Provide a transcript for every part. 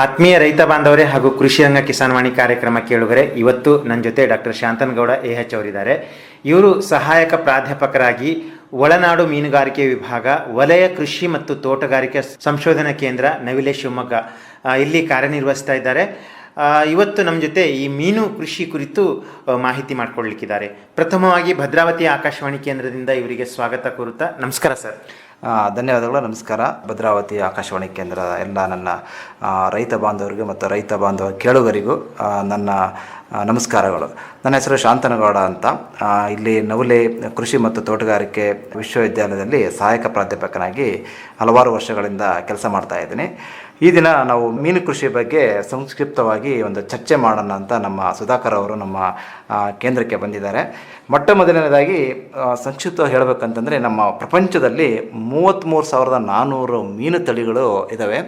ಆತ್ಮೀಯ ರೈತ ಬಾಂಧವರೇ ಹಾಗೂ ಕೃಷಿ ರಂಗ ಕಿಸಾನ್ವಾಣಿ ಕಾರ್ಯಕ್ರಮ ಕೇಳುಗರೆ, ಇವತ್ತು ನನ್ನ ಜೊತೆ ಡಾಕ್ಟರ್ ಶಾಂತನಗೌಡ ಎ ಎಚ್ ಅವರಿದ್ದಾರೆ. ಇವರು ಸಹಾಯಕ ಪ್ರಾಧ್ಯಾಪಕರಾಗಿ ಒಳನಾಡು ಮೀನುಗಾರಿಕೆ ವಿಭಾಗ, ವಲಯ ಕೃಷಿ ಮತ್ತು ತೋಟಗಾರಿಕೆ ಸಂಶೋಧನಾ ಕೇಂದ್ರ ನವಿಲೆ ಶಿವಮೊಗ್ಗ ಇಲ್ಲಿ ಕಾರ್ಯನಿರ್ವಹಿಸ್ತಾ ಇದ್ದಾರೆ. ಇವತ್ತು ನಮ್ಮ ಜೊತೆ ಈ ಮೀನು ಕೃಷಿ ಕುರಿತು ಮಾಹಿತಿ ಮಾಡಿಕೊಳ್ಳಲಿಕ್ಕಿದ್ದಾರೆ ಪ್ರಥಮವಾಗಿ ಭದ್ರಾವತಿ ಆಕಾಶವಾಣಿ ಕೇಂದ್ರದಿಂದ ಇವರಿಗೆ ಸ್ವಾಗತ ಕೋರುತ್ತಾ, ನಮಸ್ಕಾರ ಸರ್. ಧನ್ಯವಾದಗಳು ನಮಸ್ಕಾರ. ಭದ್ರಾವತಿ ಆಕಾಶವಾಣಿ ಕೇಂದ್ರದ ಎಲ್ಲ ನನ್ನ ರೈತ ಬಾಂಧವರಿಗೂ ಮತ್ತು ರೈತ ಬಾಂಧವ ಕೇಳುಗರಿಗೂ ನನ್ನ ನಮಸ್ಕಾರಗಳು. ನನ್ನ ಹೆಸರು ಶಾಂತನಗೌಡ ಅಂತ. ಇಲ್ಲಿ ನವಲೆ ಕೃಷಿ ಮತ್ತು ತೋಟಗಾರಿಕೆ ವಿಶ್ವವಿದ್ಯಾಲಯದಲ್ಲಿ ಸಹಾಯಕ ಪ್ರಾಧ್ಯಾಪಕನಾಗಿ ಹಲವಾರು ವರ್ಷಗಳಿಂದ ಕೆಲಸ ಮಾಡ್ತಾ ಇದ್ದೀನಿ. ಈ ದಿನ ನಾವು ಮೀನು ಕೃಷಿ ಬಗ್ಗೆ ಸಂಕ್ಷಿಪ್ತವಾಗಿ ಒಂದು ಚರ್ಚೆ ಮಾಡೋಣ ಅಂತ ನಮ್ಮ ಸುಧಾಕರ್ ಅವರು ನಮ್ಮ ಕೇಂದ್ರಕ್ಕೆ ಬಂದಿದ್ದಾರೆ. ಮೊಟ್ಟ ಮೊದಲನೇದಾಗಿ ಸಂಕ್ಷಿಪ್ತ ಸಂಕ್ಷಿಪ್ತವಾಗಿ ಹೇಳಬೇಕಂತಂದರೆ ನಮ್ಮ ಪ್ರಪಂಚದಲ್ಲಿ ಮೂವತ್ತ್ಮೂರು ಸಾವಿರದ ನಾನ್ನೂರು ಮೀನು ತಳಿಗಳು ಇದ್ದಾವೆ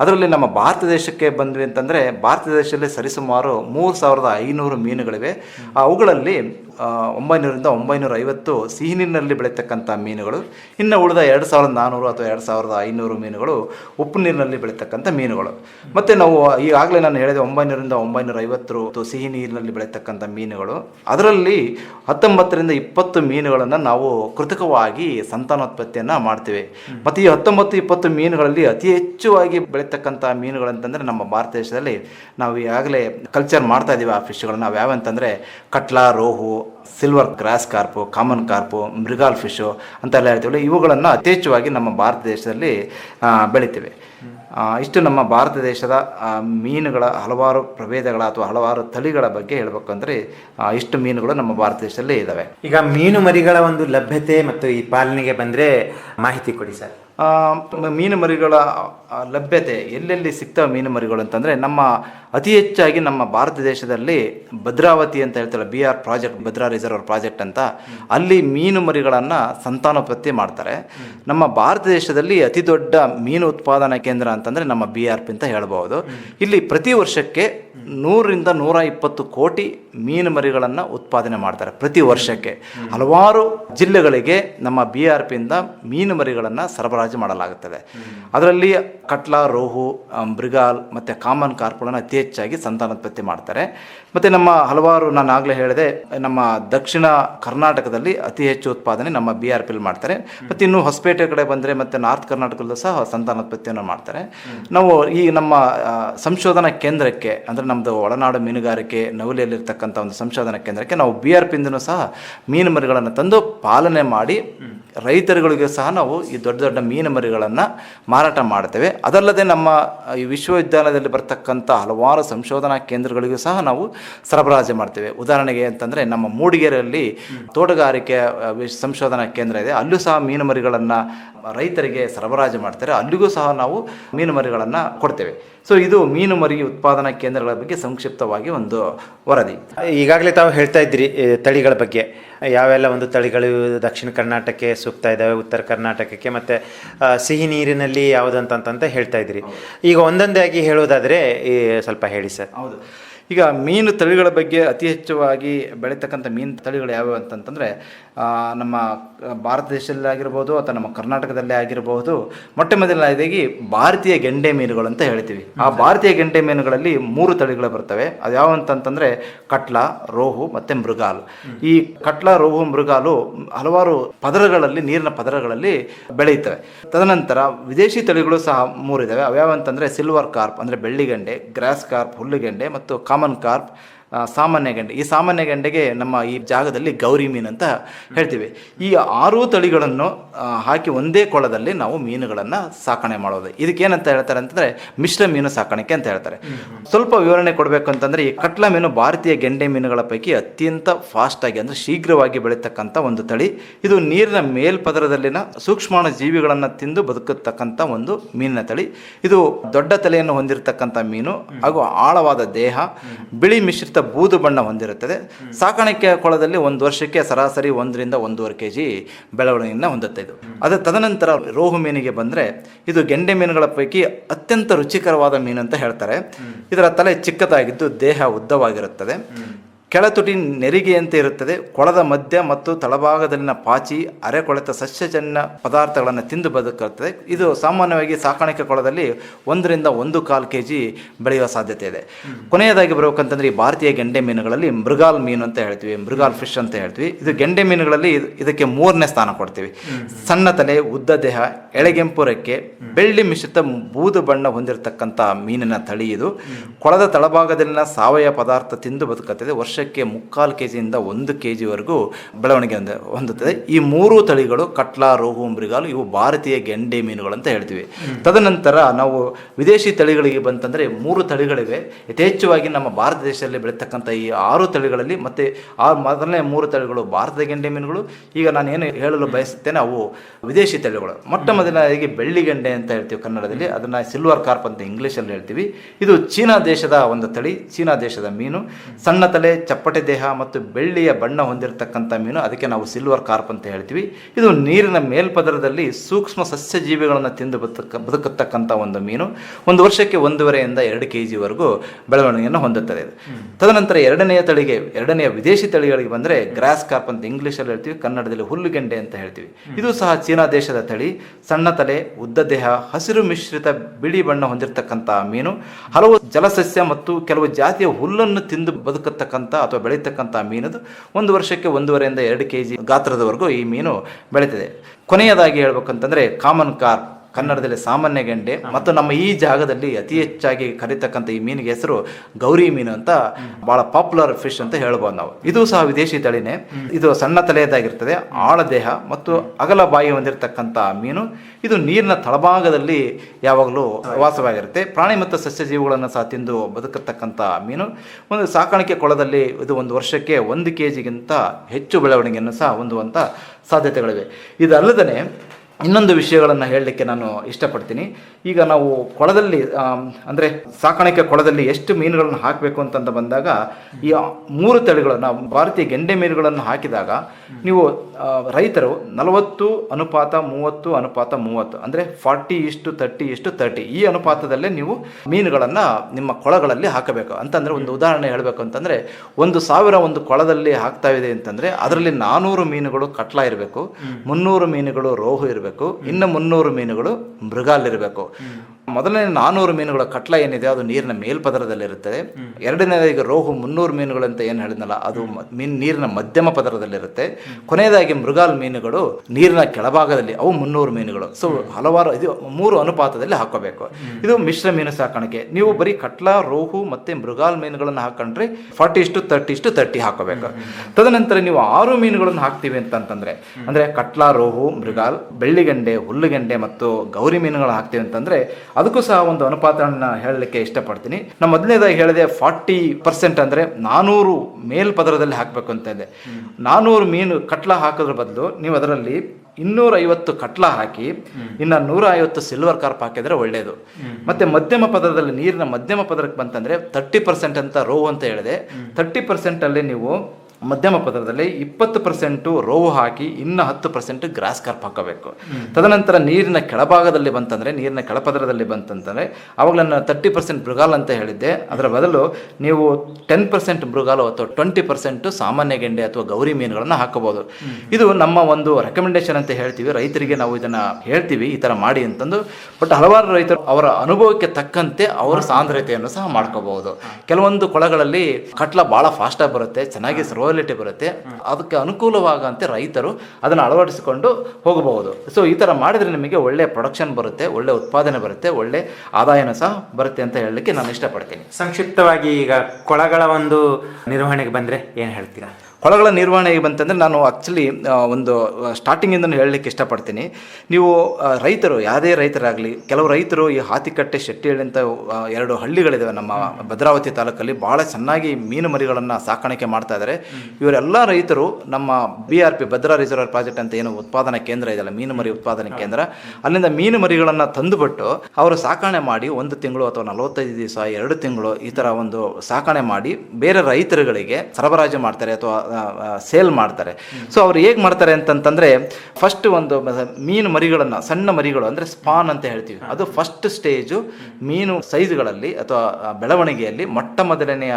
ಅದರಲ್ಲಿ ನಮ್ಮ ಭಾರತ ದೇಶಕ್ಕೆ ಬಂದ್ವಿ ಅಂತಂದರೆ ಭಾರತ ದೇಶದಲ್ಲಿ ಸರಿಸುಮಾರು ಮೂರು ಸಾವಿರದ ಐನೂರು ಮೀನುಗಳಿವೆ ಅವುಗಳಲ್ಲಿ ಆ, ಒಂಬೈನೂರಿಂದ ಒಂಬೈನೂರ ಐವತ್ತು ಸಿಹಿನೀರಿನಲ್ಲಿ ಬೆಳೀತಕ್ಕಂಥ ಮೀನುಗಳು. ಇನ್ನು ಉಳಿದ ಎರಡು ಸಾವಿರದ ನಾನ್ನೂರು ಅಥವಾ ಎರಡು ಸಾವಿರದ ಐನೂರು ಮೀನುಗಳು ಉಪ್ಪು ನೀರಿನಲ್ಲಿ ಬೆಳೀತಕ್ಕಂಥ ಮೀನುಗಳು. ಮತ್ತು ನಾವು ಈಗಾಗಲೇ ನಾನು ಹೇಳಿದೆ ಒಂಬೈನೂರಿಂದ ಒಂಬೈನೂರ ಐವತ್ತು ಸಿಹಿ ನೀರಿನಲ್ಲಿ ಬೆಳೀತಕ್ಕಂಥ ಮೀನುಗಳು. ಅದರಲ್ಲಿ ಹತ್ತೊಂಬತ್ತರಿಂದ ಇಪ್ಪತ್ತು ಮೀನುಗಳನ್ನು ನಾವು ಕೃತಕವಾಗಿ ಸಂತಾನೋತ್ಪತ್ತಿಯನ್ನು ಮಾಡ್ತೀವಿ. ಮತ್ತು ಈ ಹತ್ತೊಂಬತ್ತು ಇಪ್ಪತ್ತು ಮೀನುಗಳಲ್ಲಿ ಅತಿ ಹೆಚ್ಚುವಾಗಿ ಬೆಳೀತಕ್ಕಂಥ ಮೀನುಗಳಂತಂದರೆ ನಮ್ಮ ಭಾರತ ದೇಶದಲ್ಲಿ ನಾವು ಈಗಾಗಲೇ ಕಲ್ಚರ್ ಮಾಡ್ತಾ ಇದ್ದೀವಿ ಆ ಫಿಶ್ಗಳನ್ನು ಯಾವಂತಂದರೆ catla, rohu silver grass carp common carp mrigal fish ಅಂತೆಲ್ಲ ಹೇಳ್ತೀವಿ ಇವುಗಳನ್ನು ಅತಿ ಹೆಚ್ಚುವಾಗಿ ನಮ್ಮ ಭಾರತ ದೇಶದಲ್ಲಿ ಬೆಳಿತೀವಿ. ಇಷ್ಟು ನಮ್ಮ ಭಾರತ ದೇಶದ ಮೀನುಗಳ ಹಲವಾರು ಪ್ರಭೇದಗಳ ಅಥವಾ ಹಲವಾರು ತಳಿಗಳ ಬಗ್ಗೆ ಹೇಳಬೇಕಂದ್ರೆ ಇಷ್ಟು ಮೀನುಗಳು ನಮ್ಮ ಭಾರತ ದೇಶದಲ್ಲಿ ಇದ್ದಾವೆ ಈಗ ಮೀನು ಮರಿಗಳ ಒಂದು ಲಭ್ಯತೆ ಮತ್ತು ಈ ಪಾಲನೆಗೆ ಬಂದರೆ ಮಾಹಿತಿ ಕೊಡಿ ಸರ್. ಮೀನು ಮರಿಗಳ ಲಭ್ಯತೆ ಎಲ್ಲೆಲ್ಲಿ ಸಿಗ್ತವೆ ಮೀನು ಮರಿಗಳು ಅಂತಂದರೆ ನಮ್ಮ ಅತಿ ಹೆಚ್ಚಾಗಿ ನಮ್ಮ ಭಾರತ ದೇಶದಲ್ಲಿ ಭದ್ರಾವತಿ ಅಂತ ಹೇಳ್ತಾರೆ B R project, Bhadra reservoir project ಅಂತ. ಅಲ್ಲಿ ಮೀನು ಮರಿಗಳನ್ನು ಸಂತಾನೋತ್ಪತ್ತಿ ಮಾಡ್ತಾರೆ. ನಮ್ಮ ಭಾರತ ದೇಶದಲ್ಲಿ ಅತಿ ದೊಡ್ಡ ಮೀನು ಉತ್ಪಾದನಾ ಕೇಂದ್ರ ಅಂತಂದರೆ ನಮ್ಮ ಬಿ ಆರ್ ಪಿ ಅಂತ ಹೇಳ್ಬೋದು ಇಲ್ಲಿ ಪ್ರತಿ ವರ್ಷಕ್ಕೆ ನೂರರಿಂದ ನೂರ ಇಪ್ಪತ್ತು ಕೋಟಿ ಮೀನು ಮರಿಗಳನ್ನು ಉತ್ಪಾದನೆ ಮಾಡ್ತಾರೆ ಪ್ರತಿ ವರ್ಷಕ್ಕೆ. ಹಲವಾರು ಜಿಲ್ಲೆಗಳಿಗೆ ನಮ್ಮ ಬಿ ಆರ್ ಪಿಯಿಂದ ಮೀನು ಮರಿಗಳನ್ನು ಸರಬರಾಜು ಮಾಡಲಾಗುತ್ತದೆ. ಅದರಲ್ಲಿ ಕಟ್ಲಾ, ರೋಹು ಮೃಗಾಲ್ ಮತ್ತು ಕಾಮನ್ ಕಾರ್ಪುಗಳನ್ನು ಅತಿ ಹೆಚ್ಚಾಗಿ ಸಂತಾನೋತ್ಪತ್ತಿ ಮಾಡ್ತಾರೆ. ಮತ್ತು ನಮ್ಮ ಹಲವಾರು, ನಾನು ಆಗಲೇ ಹೇಳಿದೆ, ನಮ್ಮ ದಕ್ಷಿಣ ಕರ್ನಾಟಕದಲ್ಲಿ ಅತಿ ಹೆಚ್ಚು ಉತ್ಪಾದನೆ ನಮ್ಮ ಬಿ ಆರ್ ಪಿಲ್ ಮಾಡ್ತಾರೆ. ಮತ್ತು ಇನ್ನು ಹೊಸಪೇಟೆ ಕಡೆ ಬಂದರೆ ಮತ್ತು ನಾರ್ತ್ ಕರ್ನಾಟಕದಲ್ಲೂ ಸಹ ಸಂತಾನೋತ್ಪತ್ತಿಯನ್ನು ಮಾಡ್ತಾರೆ. ನಾವು ಈ ನಮ್ಮ ಸಂಶೋಧನಾ ಕೇಂದ್ರಕ್ಕೆ, ಅಂದರೆ ನಮ್ಮದು ಒಳನಾಡು ಮೀನುಗಾರಿಕೆ ನವಲಿಯಲ್ಲಿರ್ತಕ್ಕಂಥ ಒಂದು ಸಂಶೋಧನಾ ಕೇಂದ್ರಕ್ಕೆ ನಾವು ಬಿ ಆರ್ ಪಿಂದನೂ ಸಹ ಮೀನು ಮರಿಗಳನ್ನು ತಂದು ಪಾಲನೆ ಮಾಡಿ ರೈತರುಗಳಿಗೆ ಸಹ ನಾವು ಈ ದೊಡ್ಡ ದೊಡ್ಡ ಮೀನು ಮರಿಗಳನ್ನು ಮಾರಾಟ ಮಾಡ್ತೇವೆ ಅದಲ್ಲದೆ ನಮ್ಮ ಈ ವಿಶ್ವವಿದ್ಯಾಲಯದಲ್ಲಿ ಬರ್ತಕ್ಕಂಥ ಹಲವಾರು ಸಂಶೋಧನಾ ಕೇಂದ್ರಗಳಿಗೂ ಸಹ ನಾವು ಸರಬರಾಜು ಮಾಡ್ತೇವೆ. ಉದಾಹರಣೆಗೆ ಅಂತಂದರೆ ನಮ್ಮ ಮೂಡಿಗೆರೆಯಲ್ಲಿ ತೋಟಗಾರಿಕೆ ಸಂಶೋಧನಾ ಕೇಂದ್ರ ಇದೆ. ಅಲ್ಲೂ ಸಹ ಮೀನು ಮರಿಗಳನ್ನು ರೈತರಿಗೆ ಸರಬರಾಜು ಮಾಡ್ತಾರೆ. ಅಲ್ಲಿಗೂ ಸಹ ನಾವು ಮೀನು ಮರಿಗಳನ್ನು ಕೊಡ್ತೇವೆ. ಸೊ ಇದು ಮೀನು ಮರಿ ಉತ್ಪಾದನಾ ಕೇಂದ್ರಗಳ ಬಗ್ಗೆ ಸಂಕ್ಷಿಪ್ತವಾಗಿ ಒಂದು ವರದಿ. ಈಗಾಗಲೇ ತಾವು ಹೇಳ್ತಾ ಇದ್ರಿ ತಳಿಗಳ ಬಗ್ಗೆ. ಯಾವೆಲ್ಲ ಒಂದು ತಳಿಗಳು ದಕ್ಷಿಣ ಕರ್ನಾಟಕಕ್ಕೆ ಸೂಕ್ತ ಇದ್ದಾವೆ ಉತ್ತರ ಕರ್ನಾಟಕಕ್ಕೆ ಮತ್ತು ಸಿಹಿ ನೀರಿನಲ್ಲಿ ಯಾವುದಂತಂತ ಹೇಳ್ತಾ ಇದ್ರಿ ಈಗ ಒಂದೊಂದೇ ಆಗಿ ಹೇಳೋದಾದರೆ ಈ ಸ್ವಲ್ಪ ಹೇಳಿ ಸರ್. ಹೌದು. ಈಗ ಮೀನು ತಳಿಗಳ ಬಗ್ಗೆ ಅತಿ ಹೆಚ್ಚುವಾಗಿ ಬೆಳೀತಕ್ಕಂಥ ಮೀನು ತಳಿಗಳು ಯಾವ್ಯಾವು ಅಂತಂತಂದರೆ ನಮ್ಮ ಭಾರತ ದೇಶದಲ್ಲಿ ಆಗಿರ್ಬೋದು ಅಥವಾ ನಮ್ಮ ಕರ್ನಾಟಕದಲ್ಲೇ ಆಗಿರಬಹುದು ಮೊಟ್ಟೆ ಮೊದಲನೇದಾಗಿ ಭಾರತೀಯ ಗೆಂಡೆ ಮೀನುಗಳು ಅಂತ ಹೇಳ್ತೀವಿ. ಆ ಭಾರತೀಯ ಗೆಂಡೆ ಮೀನುಗಳಲ್ಲಿ ಮೂರು ತಳಿಗಳು ಬರ್ತವೆ. ಅದು ಯಾವ ಅಂತಂತಂದರೆ ಕಟ್ಲಾ ರೋಹು ಮತ್ತು ಮೃಗಾಲು. ಈ ಕಟ್ಲ ರೋಹು ಮೃಗಾಲು ಹಲವಾರು ಪದರಗಳಲ್ಲಿ ನೀರಿನ ಪದರಗಳಲ್ಲಿ ಬೆಳೆಯುತ್ತವೆ. ತದನಂತರ ವಿದೇಶಿ ತಳಿಗಳು ಸಹ ಮೂರಿದ್ದಾವೆ ಅವ್ಯಾವ ಅಂತಂದರೆ ಸಿಲ್ವರ್ ಕಾರ್ಪ್ ಅಂದರೆ ಬೆಳ್ಳಿಗೆಂಡೆ ಗ್ರಾಸ್ ಕಾರ್ಪ್ ಹುಲ್ಲುಗೆಂಡೆ ಮತ್ತು ಕಾಮನ್ ಕಾರ್ಪ್ ಸಾಮಾನ್ಯ ಗೆಂಡೆ. ಈ ಸಾಮಾನ್ಯ ಗೆಂಡೆಗೆ ನಮ್ಮ ಈ ಜಾಗದಲ್ಲಿ ಗೌರಿ ಮೀನು ಅಂತ ಹೇಳ್ತೀವಿ. ಈ ಆರು ತಳಿಗಳನ್ನು ಹಾಕಿ ಒಂದೇ ಕೊಳದಲ್ಲಿ ನಾವು ಮೀನುಗಳನ್ನು ಸಾಕಣೆ ಮಾಡೋದು. ಇದಕ್ಕೇನಂತ ಹೇಳ್ತಾರೆ ಅಂತಂದರೆ ಮಿಶ್ರ ಮೀನು ಸಾಕಾಣಿಕೆ ಅಂತ ಹೇಳ್ತಾರೆ. ಸ್ವಲ್ಪ ವಿವರಣೆ ಕೊಡಬೇಕು ಅಂತಂದರೆ ಈ ಕಟ್ಲ ಮೀನು ಭಾರತೀಯ ಗೆಂಡೆ ಮೀನುಗಳ ಪೈಕಿ ಅತ್ಯಂತ ಫಾಸ್ಟಾಗಿ ಅಂದರೆ ಶೀಘ್ರವಾಗಿ ಬೆಳೀತಕ್ಕಂಥ ಒಂದು ತಳಿ. ಇದು ನೀರಿನ ಮೇಲ್ಪದರದಲ್ಲಿನ ಸೂಕ್ಷ್ಮಾಣು ಜೀವಿಗಳನ್ನು ತಿಂದು ಬದುಕತಕ್ಕಂಥ ಒಂದು ಮೀನಿನ ತಳಿ. ಇದು ದೊಡ್ಡ ತಲೆಯನ್ನು ಹೊಂದಿರತಕ್ಕಂಥ ಮೀನು. ಹಾಗೂ ಆಳವಾದ ದೇಹ. ಬಿಳಿ ಮಿಶ್ರಿತ ಬೂದು ಬಣ್ಣ ಹೊಂದಿರುತ್ತದೆ. ಸಾಕಾಣಿಕೆ ಕೊಳದಲ್ಲಿ ಒಂದು ವರ್ಷಕ್ಕೆ ಸರಾಸರಿ ಒಂದರಿಂದ ಒಂದೂವರೆ ಕೆ ಜಿ ಬೆಳವಣಿಗೆಯನ್ನು ಹೊಂದುತ್ತೆ ಇದು. ಅದರ ತದನಂತರ ರೋಹು ಮೀನಿಗೆ ಬಂದರೆ ಇದು ಗೆಂಡೆ ಮೀನುಗಳ ಪೈಕಿ ಅತ್ಯಂತ ರುಚಿಕರವಾದ ಮೀನು ಅಂತ ಹೇಳ್ತಾರೆ. ಇದರ ತಲೆ ಚಿಕ್ಕದಾಗಿದ್ದು ದೇಹ ಉದ್ದವಾಗಿರುತ್ತದೆ. ಕೆಳತುಟಿ ನೆರಿಗೆಯಂತೆ ಇರುತ್ತದೆ. ಕೊಳದ ಮಧ್ಯ ಮತ್ತು ತಳಭಾಗದಲ್ಲಿನ ಪಾಚಿ ಅರೆಕೊಳೆತ ಸಸ್ಯಜನ್ಯ ಪದಾರ್ಥಗಳನ್ನು ತಿಂದು ಬದುಕುತ್ತದೆ. ಇದು ಸಾಮಾನ್ಯವಾಗಿ ಸಾಕಾಣಿಕೆ ಕೊಳದಲ್ಲಿ ಒಂದರಿಂದ ಒಂದು ಕಾಲು ಕೆ ಜಿ ಬೆಳೆಯುವ ಸಾಧ್ಯತೆ ಇದೆ. ಕೊನೆಯದಾಗಿ ಬರಬೇಕಂತಂದ್ರೆ ಈ ಭಾರತೀಯ ಗೆಂಡೆ ಮೀನುಗಳಲ್ಲಿ ಮೃಗಾಲ್ ಮೀನು ಅಂತ ಹೇಳ್ತೀವಿ, ಮೃಗಾಲ್ ಫಿಶ್ ಅಂತ ಹೇಳ್ತೀವಿ. ಇದು ಗೆಂಡೆ ಮೀನುಗಳಲ್ಲಿ ಇದು- ಇದಕ್ಕೆ ಮೂರನೇ ಸ್ಥಾನ ಕೊಡ್ತೀವಿ. ಸಣ್ಣ ತಲೆ, ಉದ್ದ ದೇಹ, ಎಳೆಗೆಂಪು ರೆಕ್ಕೆ, ಬೆಳ್ಳಿ ಮಿಶ್ರಿತ ಬೂದು ಬಣ್ಣ ಹೊಂದಿರತಕ್ಕಂಥ ಮೀನಿನ ತಳಿ ಇದು. ಕೊಳದ ತಳಭಾಗದಲ್ಲಿನ ಸಾವಯವ ಪದಾರ್ಥ ತಿಂದು ಬದುಕುತ್ತದೆ. ವರ್ಷಕ್ಕೆ ಮುಕ್ಕಾಲು ಕೆ ಜಿಯಿಂದ ಒಂದು ಕೆ ಜಿವರೆಗೂ ಬೆಳವಣಿಗೆ ಹೊಂದ- ಹೊಂದುತ್ತದೆ. ಈ ಮೂರು ತಳಿಗಳು ಕಟ್ಲಾ ರೋಹು ಮೃಗಾಲು ಇವು ಭಾರತೀಯ ಗೆಂಡೆ ಮೀನುಗಳು ಅಂತ ಹೇಳ್ತೀವಿ ತದನಂತರ ನಾವು ವಿದೇಶಿ ತಳಿಗಳಿಗೆ ಬಂತಂದ್ರೆ ಮೂರು ತಳಿಗಳಿವೆ. ಯಥೇಚ್ಛವಾಗಿ ನಮ್ಮ ಭಾರತ ದೇಶದಲ್ಲಿ ಬೆಳೀತಕ್ಕಂಥ ಈ ಆರು ತಳಿಗಳಲ್ಲಿ ಮತ್ತೆ ಆ ಮೊದಲನೇ ಮೂರು ತಳಿಗಳು ಭಾರತದ ಗೆಂಡೆ ಮೀನುಗಳು. ಈಗ ನಾನು ಏನು ಹೇಳಲು ಬಯಸುತ್ತೇನೆ ಅವು ವಿದೇಶಿ ತಳಿಗಳು. ಮೊಟ್ಟ ಮೊದಲನೇದಾಗಿ ಬೆಳ್ಳಿ ಗೆಂಡೆ ಅಂತ ಹೇಳ್ತೀವಿ ಕನ್ನಡದಲ್ಲಿ. ಅದನ್ನ ಸಿಲ್ವರ್ ಕಾರ್ಪ್ ಅಂತ ಇಂಗ್ಲೀಷಲ್ಲಿ ಹೇಳ್ತೀವಿ. ಇದು ಚೀನಾ ದೇಶದ ಒಂದು ತಳಿ ಚೀನಾ ದೇಶದ ಮೀನು. ಸಣ್ಣ ತಲೆ ಚಪ್ಪಟೆ ದೇಹ ಮತ್ತು ಬೆಳ್ಳಿಯ ಬಣ್ಣ ಹೊಂದಿರತಕ್ಕಂಥ ಮೀನು, ಅದಕ್ಕೆ ನಾವು ಸಿಲ್ವರ್ ಕಾರ್ಪ್ ಅಂತ ಹೇಳ್ತೀವಿ. ಇದು ನೀರಿನ ಮೇಲ್ಪದರದಲ್ಲಿ ಸೂಕ್ಷ್ಮ ಸಸ್ಯ ಜೀವಿಗಳನ್ನು ತಿಂದು ಬದುಕ ಬದುಕತಕ್ಕಂಥ ಒಂದು ಮೀನು. ಒಂದು ವರ್ಷಕ್ಕೆ ಒಂದೂವರೆಯಿಂದ ಎರಡು ಕೆ ಜಿವರೆಗೂ ಬೆಳವಣಿಗೆಯನ್ನು ಹೊಂದುತ್ತದೆ. ತದನಂತರ ಎರಡನೆಯ ತಳಿಗೆ, ಎರಡನೆಯ ವಿದೇಶಿ ತಳಿಗಳಿಗೆ ಬಂದರೆ ಗ್ರಾಸ್ ಕಾರ್ಪ್ ಅಂತ ಇಂಗ್ಲೀಷಲ್ಲಿ ಹೇಳ್ತೀವಿ, ಕನ್ನಡದಲ್ಲಿ ಹುಲ್ಲುಗೆಂಡೆ ಅಂತ ಹೇಳ್ತೀವಿ. ಇದು ಸಹ ಚೀನಾ ದೇಶದ ತಳಿ. ಸಣ್ಣ ತಲೆ, ಉದ್ದ ದೇಹ, ಹಸಿರು ಮಿಶ್ರಿತ ಬಿಳಿ ಬಣ್ಣ ಹೊಂದಿರತಕ್ಕಂಥ ಮೀನು. ಹಲವು ಜಲಸಸ್ಯ ಮತ್ತು ಕೆಲವು ಜಾತಿಯ ಹುಲ್ಲನ್ನು ತಿಂದು ಬದುಕತಕ್ಕಂಥ ಅಥವಾ ಬೆಳೀತಕ್ಕಂಥ ಮೀನದು ಒಂದು ವರ್ಷಕ್ಕೆ ಒಂದೂವರೆಯಿಂದ ಎರಡು ಕೆ ಜಿ ಗಾತ್ರದವರೆಗೂ ಈ ಮೀನು ಬೆಳೀತದೆ. ಕೊನೆಯದಾಗಿ ಹೇಳ್ಬೇಕಂತಂದರೆ ಕಾಮನ್ ಕಾರ್ಪ್ ಕನ್ನಡದಲ್ಲಿ ಸಾಮಾನ್ಯ ಗೆಂಡೆ ಮತ್ತು ನಮ್ಮ ಈ ಜಾಗದಲ್ಲಿ ಅತಿ ಹೆಚ್ಚಾಗಿ ಕರೀತಕ್ಕಂಥ ಈ ಮೀನಿಗೆ ಹೆಸರು ಗೌರಿ ಮೀನು ಅಂತ ಬಹಳ ಪಾಪ್ಯುಲರ್ ಫಿಶ್ ಅಂತ ಹೇಳ್ಬೋದು ನಾವು. ಇದು ಸಹ ವಿದೇಶಿ ತಳಿನೇ. ಇದು ಸಣ್ಣ ತಲೆಯದಾಗಿರ್ತದೆ ಆಳ ದೇಹ ಮತ್ತು ಅಗಲ ಬಾಯಿ ಹೊಂದಿರತಕ್ಕಂಥ ಮೀನು. ಇದು ನೀರಿನ ತಳಭಾಗದಲ್ಲಿ ಯಾವಾಗಲೂ ವಾಸವಾಗಿರುತ್ತೆ. ಪ್ರಾಣಿ ಮತ್ತು ಸಸ್ಯ ಜೀವಿಗಳನ್ನು ಸಹ ತಿಂದು ಬದುಕತಕ್ಕಂಥ ಮೀನು. ಒಂದು ಸಾಕಾಣಿಕೆ ಕೊಳದಲ್ಲಿ ಇದು ಒಂದು ವರ್ಷಕ್ಕೆ ಒಂದು ಕೆ ಜಿಗಿಂತ ಹೆಚ್ಚು ಬೆಳವಣಿಗೆಯನ್ನು ಸಹ ಹೊಂದುವಂಥ ಸಾಧ್ಯತೆಗಳಿವೆ. ಇದಲ್ಲದೆ ಇನ್ನೊಂದು ವಿಷಯಗಳನ್ನು ಹೇಳಲಿಕ್ಕೆ ನಾನು ಇಷ್ಟಪಡ್ತೀನಿ. ಈಗ ನಾವು ಕೊಳದಲ್ಲಿ ಅಂದರೆ ಸಾಕಾಣಿಕೆ ಕೊಳದಲ್ಲಿ ಎಷ್ಟು ಮೀನುಗಳನ್ನು ಹಾಕಬೇಕು ಅಂತಂತ ಬಂದಾಗ, ಈ ಮೂರು ತಳಿಗಳನ್ನು ಭಾರತೀಯ ಗೆಂಡೆ ಮೀನುಗಳನ್ನು ಹಾಕಿದಾಗ ನೀವು ರೈತರು ನಲವತ್ತು ಅನುಪಾತ ಮೂವತ್ತು ಅನುಪಾತ ಮೂವತ್ತು, ಅಂದರೆ ಫಾರ್ಟಿ ಇಷ್ಟು ತರ್ಟಿ ಇಷ್ಟು ತರ್ಟಿ ಈ ಅನುಪಾತದಲ್ಲೇ ನೀವು ಮೀನುಗಳನ್ನು ನಿಮ್ಮ ಕೊಳಗಳಲ್ಲಿ ಹಾಕಬೇಕು. ಅಂತಂದರೆ ಒಂದು ಉದಾಹರಣೆ ಹೇಳಬೇಕು ಅಂತಂದರೆ, ಒಂದು ಸಾವಿರ ಒಂದು ಕೊಳದಲ್ಲಿ ಹಾಕ್ತಾ ಇದೆ ಅಂತಂದರೆ, ಅದರಲ್ಲಿ ನಾನೂರು ಮೀನುಗಳು ಕಟ್ಲ ಇರಬೇಕು, ಮುನ್ನೂರು ಮೀನುಗಳು ರೋಹು ಇರಬೇಕು. ಇನ್ನು ಮುನ್ನೂರು ಮೀನುಗಳು ಮೃಗಾಲ್ ಇರಬೇಕು. ಮೊದಲನೇ ನಾನೂರು ಮೀನುಗಳ ಕಟ್ಲ ಏನಿದೆ, ಅದು ನೀರಿನ ಮೇಲ್ಪದರದಲ್ಲಿರುತ್ತದೆ. ಎರಡನೇದಾಗಿ ರೋಹು ಮುನ್ನೂರು ಮೀನುಗಳಂತ ಏನು ಹೇಳಿದ್ನಲ್ಲ, ಅದು ಮೀನ್ ನೀರಿನ ಮಧ್ಯಮ ಪದರದಲ್ಲಿರುತ್ತೆ. ಕೊನೆಯದಾಗಿ ಮೃಗಾಲ್ ಮೀನುಗಳು ನೀರಿನ ಕೆಳಭಾಗದಲ್ಲಿ, ಅವು ಮುನ್ನೂರು ಮೀನುಗಳು. ಸೊ ಹಲವಾರು, ಇದು ಮೂರು ಅನುಪಾತದಲ್ಲಿ ಹಾಕೋಬೇಕು ಇದು ಮಿಶ್ರ ಮೀನು ಸಾಕಾಣಿಕೆ. ನೀವು ಬರೀ ಕಟ್ಲ, ರೋಹು ಮತ್ತೆ ಮೃಗಾಲ್ ಮೀನುಗಳನ್ನು ಹಾಕೊಂಡ್ರೆ ಫಾರ್ಟಿ ಇಷ್ಟು ತರ್ಟಿ ಇಷ್ಟು ತರ್ಟಿ ಹಾಕೋಬೇಕು ತದನಂತರ ನೀವು ಆರು ಮೀನುಗಳನ್ನು ಹಾಕ್ತೀವಿ ಅಂತಂತಂದ್ರೆ, ಅಂದ್ರೆ ಕಟ್ಲ, ರೋಹು, ಮೃಗಾಲ್, ಬೆಳ್ಳಿಗಂಡೆ, ಹುಲ್ಲುಗಂಡೆ ಮತ್ತು ಗೌರಿ ಮೀನುಗಳು ಹಾಕ್ತೀವಿ ಅಂತಂದ್ರೆ ಅದಕ್ಕೂ ಸಹ ಒಂದು ಅನುಪಾತವನ್ನು ಹೇಳಲಿಕ್ಕೆ ಇಷ್ಟಪಡ್ತೀನಿ. ನಮ್ಮ ಮೊದಲನೇದಾಗಿ ಹೇಳಿದೆ ಫಾರ್ಟಿ ಪರ್ಸೆಂಟ್ ಅಂದರೆ ನಾನೂರು ಮೇಲ್ಪದರದಲ್ಲಿ ಹಾಕಬೇಕು ಅಂತ ಇದೆ. ನಾನೂರು ಮೀನು ಕಟ್ಲ ಹಾಕೋದ್ರ ಬದಲು ನೀವು ಅದರಲ್ಲಿ ಇನ್ನೂರ ಐವತ್ತು ಕಟ್ಲ ಹಾಕಿ, ಇನ್ನ ನೂರ ಐವತ್ತು ಸಿಲ್ವರ್ ಕಾರ್ಪ್ ಹಾಕಿದ್ರೆ ಒಳ್ಳೆಯದು ಮತ್ತೆ ಮಧ್ಯಮ ಪದರದಲ್ಲಿ ನೀರಿನ ಮಧ್ಯಮ ಪದರಕ್ಕೆ ಬಂತಂದ್ರೆ ತರ್ಟಿ ಪರ್ಸೆಂಟ್ ಅಂತ ರೋ ಅಂತ ಹೇಳಿದೆ. ತರ್ಟಿ ಪರ್ಸೆಂಟ್ ಅಲ್ಲಿ ನೀವು ಮಧ್ಯಮ ಪದರದಲ್ಲಿ ಇಪ್ಪತ್ತು ಪರ್ಸೆಂಟು ರೋವು ಹಾಕಿ ಇನ್ನು ಹತ್ತು ಪರ್ಸೆಂಟ್ ಗ್ರಾಸ್ ಕಾರ್ಪ್ ಹಾಕಬೇಕು. ತದನಂತರ ನೀರಿನ ಕೆಳಭಾಗದಲ್ಲಿ ಬಂತಂದ್ರೆ ನೀರಿನ ಕೆಳಪದರದಲ್ಲಿ ಬಂತಂತಂದ್ರೆ ಅವಾಗ ನಾನು ತರ್ಟಿ ಪರ್ಸೆಂಟ್ ಮೃಗಾಲ್ ಅಂತ ಹೇಳಿದ್ದೆ. ಅದರ ಬದಲು ನೀವು ಟೆನ್ ಪರ್ಸೆಂಟ್ ಮೃಗಾಲು ಅಥವಾ ಟ್ವೆಂಟಿ ಪರ್ಸೆಂಟ್ ಸಾಮಾನ್ಯ ಗೆಂಡೆ ಅಥವಾ ಗೌರಿ ಮೀನುಗಳನ್ನು ಹಾಕಬಹುದು. ಇದು ನಮ್ಮ ಒಂದು ರೆಕಮೆಂಡೇಶನ್ ಅಂತ ಹೇಳ್ತೀವಿ. ರೈತರಿಗೆ ನಾವು ಇದನ್ನ ಹೇಳ್ತೀವಿ ಈ ತರ ಮಾಡಿ ಅಂತಂದು. ಬಟ್ ಹಲವಾರು ರೈತರು ಅವರ ಅನುಭವಕ್ಕೆ ತಕ್ಕಂತೆ ಅವರ ಸಾಂದ್ರತೆಯನ್ನು ಸಹ ಮಾಡ್ಕೋಬಹುದು. ಕೆಲವೊಂದು ಕೊಳಗಳಲ್ಲಿ ಕಟ್ಲ ಬಹಳ ಫಾಸ್ಟ್ ಆಗಿ ಬರುತ್ತೆ ಚೆನ್ನಾಗಿ ರೋಲಿಟಿ ಬರುತ್ತೆ. ಅದಕ್ಕೆ ಅನುಕೂಲವಾಗಂತೆ ರೈತರು ಅದನ್ನು ಅಳವಡಿಸಿಕೊಂಡು ಹೋಗಬಹುದು. ಸೊ ಈ ಥರ ಮಾಡಿದರೆ ನಿಮಗೆ ಒಳ್ಳೆ ಪ್ರೊಡಕ್ಷನ್ ಬರುತ್ತೆ, ಒಳ್ಳೆ ಉತ್ಪಾದನೆ ಬರುತ್ತೆ, ಒಳ್ಳೆ ಆದಾಯನೂ ಸಹ ಬರುತ್ತೆ ಅಂತ ಹೇಳಲಿಕ್ಕೆ ನಾನು ಇಷ್ಟಪಡ್ತೀನಿ. ಸಂಕ್ಷಿಪ್ತವಾಗಿ ಈಗ ಕೊಳಗಳ ಒಂದು ನಿರ್ವಹಣೆಗೆ ಬಂದರೆ ಏನು ಹೇಳ್ತೀರಾ? ಕೊಳಗಳ ನಿರ್ವಹಣೆಗೆ ಬಂತಂದರೆ ನಾನು ಆ್ಯಕ್ಚುಲಿ ಒಂದು ಸ್ಟಾರ್ಟಿಂಗಿಂದನೂ ಹೇಳಲಿಕ್ಕೆ ಇಷ್ಟಪಡ್ತೀನಿ. ನೀವು ರೈತರು ಯಾವುದೇ ರೈತರಾಗಲಿ ಕೆಲವು ರೈತರು ಈ ಹಾತಿಕಟ್ಟೆ ಶೆಟ್ಟಿಹಳ್ಳಿ ಅಂತ ಎರಡು ಹಳ್ಳಿಗಳಿದ್ದಾವೆ ನಮ್ಮ ಭದ್ರಾವತಿ ತಾಲೂಕಲ್ಲಿ ಭಾಳ ಚೆನ್ನಾಗಿ ಮೀನು ಮರಿಗಳನ್ನು ಸಾಕಾಣಿಕೆ ಮಾಡ್ತಾ ಇದ್ದಾರೆ ಇವರೆಲ್ಲ ರೈತರು ನಮ್ಮ B R P Bhadra reservoir project ಅಂತ ಏನು ಉತ್ಪಾದನಾ ಕೇಂದ್ರ ಇದೆಯಲ್ಲ ಮೀನು ಮರಿ ಉತ್ಪಾದನಾ ಕೇಂದ್ರ ಅಲ್ಲಿಂದ ಮೀನು ಮರಿಗಳನ್ನು ತಂದುಬಿಟ್ಟು ಅವರು ಸಾಕಣೆ ಮಾಡಿ ಒಂದು ತಿಂಗಳು ಅಥವಾ ನಲವತ್ತೈದು ದಿವಸ ಎರಡು ತಿಂಗಳು ಈ ಥರ ಒಂದು ಸಾಕಣೆ ಮಾಡಿ ಬೇರೆ ರೈತರುಗಳಿಗೆ ಸರಬರಾಜು ಮಾಡ್ತಾರೆ ಅಥವಾ ಸೇಲ್ ಮಾಡ್ತಾರೆ. ಸೊ ಅವ್ರು ಹೇಗೆ ಮಾಡ್ತಾರೆ ಅಂತಂತಂದರೆ ಫಸ್ಟ್ ಒಂದು ಮೀನು ಮರಿಗಳನ್ನು, ಸಣ್ಣ ಮರಿಗಳು ಅಂದರೆ ಸ್ಪಾನ್ ಅಂತ ಹೇಳ್ತೀವಿ. ಅದು ಫಸ್ಟ್ ಸ್ಟೇಜು ಮೀನು ಸೈಜ್ಗಳಲ್ಲಿ ಅಥವಾ ಬೆಳವಣಿಗೆಯಲ್ಲಿ ಮೊಟ್ಟ ಮೊದಲನೆಯ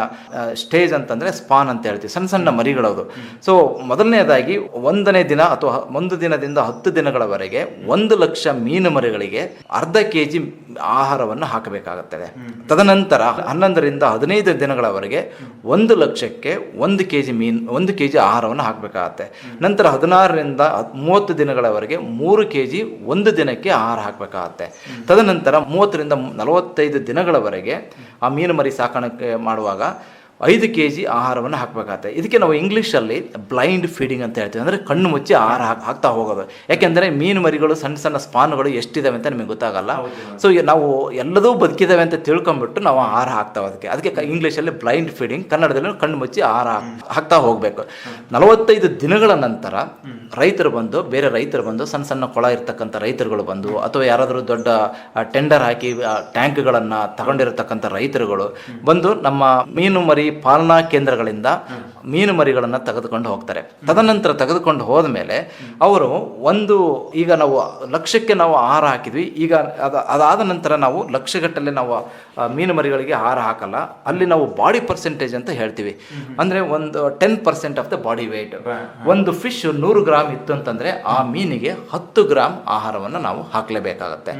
ಸ್ಟೇಜ್ ಅಂತಂದರೆ ಸ್ಪಾನ್ ಅಂತ ಹೇಳ್ತೀವಿ. ಸಣ್ಣ ಸಣ್ಣ ಮರಿಗಳದು. ಸೊ ಮೊದಲನೇದಾಗಿ ಒಂದನೇ ದಿನ ಅಥವಾ ಒಂದು ದಿನದಿಂದ ಹತ್ತು ದಿನಗಳವರೆಗೆ ಒಂದು ಲಕ್ಷ ಮೀನು ಮರಿಗಳಿಗೆ ಅರ್ಧ ಕೆ ಜಿ ಆಹಾರವನ್ನು ಹಾಕಬೇಕಾಗುತ್ತದೆ. ತದನಂತರ ಹನ್ನೊಂದರಿಂದ ಹದಿನೈದು ದಿನಗಳವರೆಗೆ ಒಂದು ಲಕ್ಷಕ್ಕೆ ಒಂದು ಕೆ ಜಿ ಮೀನು ಒಂದು ಕೆ ಜಿ ಆಹಾರವನ್ನು ಹಾಕಬೇಕಾಗತ್ತೆ. ನಂತರ ಹದಿನಾರರಿಂದ ಮೂವತ್ತು ದಿನಗಳವರೆಗೆ ಮೂರು ಕೆ ಜಿ ಒಂದು ದಿನಕ್ಕೆ ಆಹಾರ ಹಾಕಬೇಕಾಗತ್ತೆ. ತದನಂತರ ಮೂವತ್ತರಿಂದ ನಲವತ್ತೈದು ದಿನಗಳವರೆಗೆ ಆ ಮೀನು ಮರಿ ಸಾಕಾಣಿಕೆ ಮಾಡುವಾಗ ಐದು ಕೆ ಜಿ ಆಹಾರವನ್ನು ಹಾಕಬೇಕಾಗತ್ತೆ. ಇದಕ್ಕೆ ನಾವು ಇಂಗ್ಲೀಷಲ್ಲಿ ಬ್ಲೈಂಡ್ ಫೀಡಿಂಗ್ ಅಂತ ಹೇಳ್ತೀವಿ. ಅಂದರೆ ಕಣ್ಣು ಮುಚ್ಚಿ ಆಹಾರ ಹಾಕಿ ಹಾಕ್ತಾ ಹೋಗೋದು. ಯಾಕೆಂದರೆ ಮೀನು ಮರಿಗಳು ಸಣ್ಣ ಸಣ್ಣ ಸ್ಪಾನ್ಗಳು ಎಷ್ಟಿದ್ದಾವೆ ಅಂತ ನಿಮಗೆ ಗೊತ್ತಾಗಲ್ಲ. ಸೊ ನಾವು ಎಲ್ಲದೂ ಬದುಕಿದ್ದಾವೆ ಅಂತ ತಿಳ್ಕೊಂಬಿಟ್ಟು ನಾವು ಆಹಾರ ಹಾಕ್ತಾವೆ ಅದಕ್ಕೆ. ಅದಕ್ಕೆ ಇಂಗ್ಲೀಷಲ್ಲಿ ಬ್ಲೈಂಡ್ ಫೀಡಿಂಗ್ ಕನ್ನಡದಲ್ಲಿ ಕಣ್ಣು ಮುಚ್ಚಿ ಆಹಾರ ಹಾಕ್- ಹಾಕ್ತಾ ಹೋಗಬೇಕು. ನಲವತ್ತೈದು ದಿನಗಳ ನಂತರ ರೈತರು ಬಂದು ಬೇರೆ ರೈತರು ಬಂದು ಸಣ್ಣ ಸಣ್ಣ ಕೊಳ ಇರ್ತಕ್ಕಂಥ ರೈತರುಗಳು ಬಂದು ಅಥವಾ ಯಾರಾದರೂ ದೊಡ್ಡ ಟೆಂಡರ್ ಹಾಕಿ ಟ್ಯಾಂಕ್ಗಳನ್ನು ತಗೊಂಡಿರತಕ್ಕಂಥ ರೈತರುಗಳು ಬಂದು ನಮ್ಮ ಮೀನು ಮರಿ ಪಾಲನಾ ಕೇಂದ್ರಗಳಿಂದ ಮೀನು ಮರಿಗಳನ್ನು ತೆಗೆದುಕೊಂಡು ಹೋಗ್ತಾರೆ. ತದನಂತರ ತೆಗೆದುಕೊಂಡು ಹೋದ ಮೇಲೆ ಅವರು ಒಂದು ಈಗ ನಾವು ಲಕ್ಷಕ್ಕೆ ನಾವು ಆಹಾರ ಹಾಕಿದ್ವಿ. ಈಗ ಅದು ಅದಾದ ನಂತರ ನಾವು ಲಕ್ಷಗಟ್ಟಲೆ ನಾವು ಮೀನು ಮರಿಗಳಿಗೆ ಆಹಾರ ಹಾಕಲ್ಲ. ಅಲ್ಲಿ ನಾವು ಬಾಡಿ ಪರ್ಸೆಂಟೇಜ್ ಅಂತ ಹೇಳ್ತೀವಿ. ಅಂದರೆ ಒಂದು ten percent of the body weight. ಒಂದು ಫಿಶ್ ನೂರು ಗ್ರಾಮ್ ಇತ್ತು ಅಂತಂದರೆ ಆ ಮೀನಿಗೆ ಹತ್ತು ಗ್ರಾಮ್ ಆಹಾರವನ್ನು ನಾವು ಹಾಕಲೇಬೇಕಾಗತ್ತೆ.